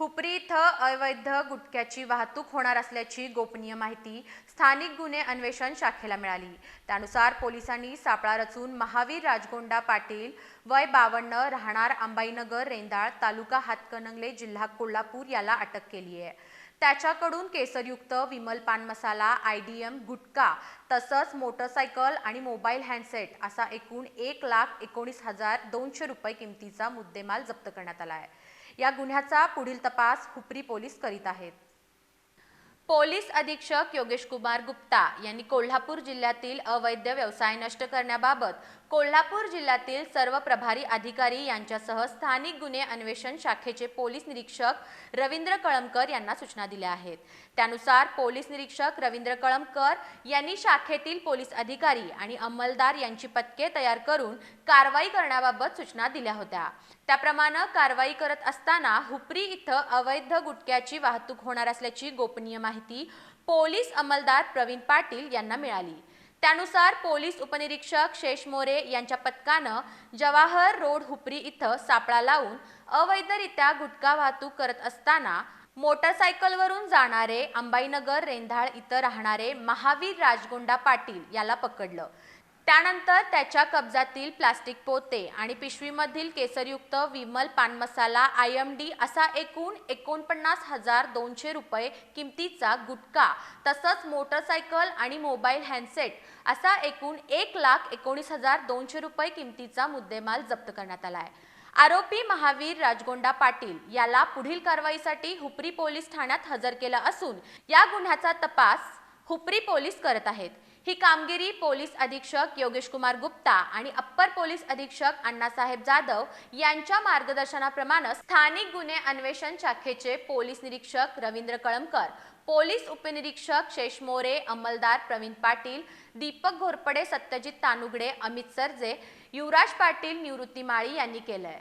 हुपरी इथं अवैध गुटख्याची वाहतूक होणार असल्याची गोपनीय माहिती स्थानिक गुन्हे अन्वेषण शाखेला मिळाली. त्यानुसार पोलिसांनी सापळा रचून महावीर राजगोंडा पाटील वय बावन्न राहणार अंबाईनगर रेंदाळ तालुका हातकणंगले जिल्हा कोल्हापूर याला अटक केली आहे. त्याच्याकडून केसरयुक्त Vimal pan masala I D M gutkha तसंच मोटरसायकल आणि मोबाईल हँडसेट असा एकूण एक लाख एकोणीस हजार दोनशे रुपये किमतीचा मुद्देमाल जप्त करण्यात आला आहे. या गुन्ह्याचा पुढील तपास हुपरी पोलीस करीत आहेत. पोलीस अधीक्षक योगेश कुमार गुप्ता यांनी कोल्हापूर जिल्ह्यातील अवैध व्यवसाय नष्ट करण्याबाबत कोल्हापूर जिल्ह्यातील सर्व प्रभारी अधिकारी यांच्यासह स्थानिक गुन्हे अन्वेषण शाखेचे पोलीस निरीक्षक रवींद्र कळमकर यांना सूचना दिल्या आहेत. त्यानुसार पोलीस निरीक्षक रवींद्र कळमकर यांनी शाखेतील पोलीस अधिकारी आणि अंमलदार यांची पथके तयार करून कारवाई करण्याबाबत सूचना दिल्या होत्या. त्याप्रमाणे कारवाई करत असताना हुपरी इथं अवैध गुटख्याची वाहतूक होणार असल्याची गोपनीय माहिती पोलीस अंमलदार प्रवीण पाटील यांना मिळाली. त्यानुसार पोलीस उपनिरीक्षक शेष मोरे यांच्या पथकानं जवाहर रोड हुपरी इथं सापळा लावून अवैधरित्या गुटखा वाहतूक करत असताना मोटरसायकलवरून जाणारे अंबाईनगर रेंधाळ इथं राहणारे महावीर राजगोंडा पाटील याला पकडलं. त्यानंतर त्याच्या कब्जातील प्लास्टिक पोते आणि पिशवीमधील केसरयुक्त विमल पान मसाला आय एम डी असा एकूण एकोणपन्नास हजार दोनशे रुपये किमतीचा गुटखा तसंच मोटरसायकल आणि मोबाईल हँडसेट असा एकूण एक लाख एकोणीस हजार दोनशे रुपये किमतीचा मुद्देमाल जप्त करण्यात आला आहे. आरोपी महावीर राजगोंडा पाटील याला पुढील कारवाईसाठी हुपरी पोलीस ठाण्यात हजर केलं असून या गुन्ह्याचा तपास हुपरी पोलीस करत आहेत. ही कामगिरी पोलीस अधीक्षक योगेश कुमार गुप्ता आणि अप्पर पोलीस अधीक्षक अण्णासाहेब जाधव यांच्या मार्गदर्शनाप्रमाणे स्थानिक गुन्हे अन्वेषण शाखेचे पोलीस निरीक्षक रवींद्र कळमकर पोलीस उपनिरीक्षक शेष मोरे अंमलदार प्रवीण पाटील दीपक घोरपडे सत्यजित तानुगडे अमित सरजे युवराज पाटील निवृत्ती माळी यांनी केलंय.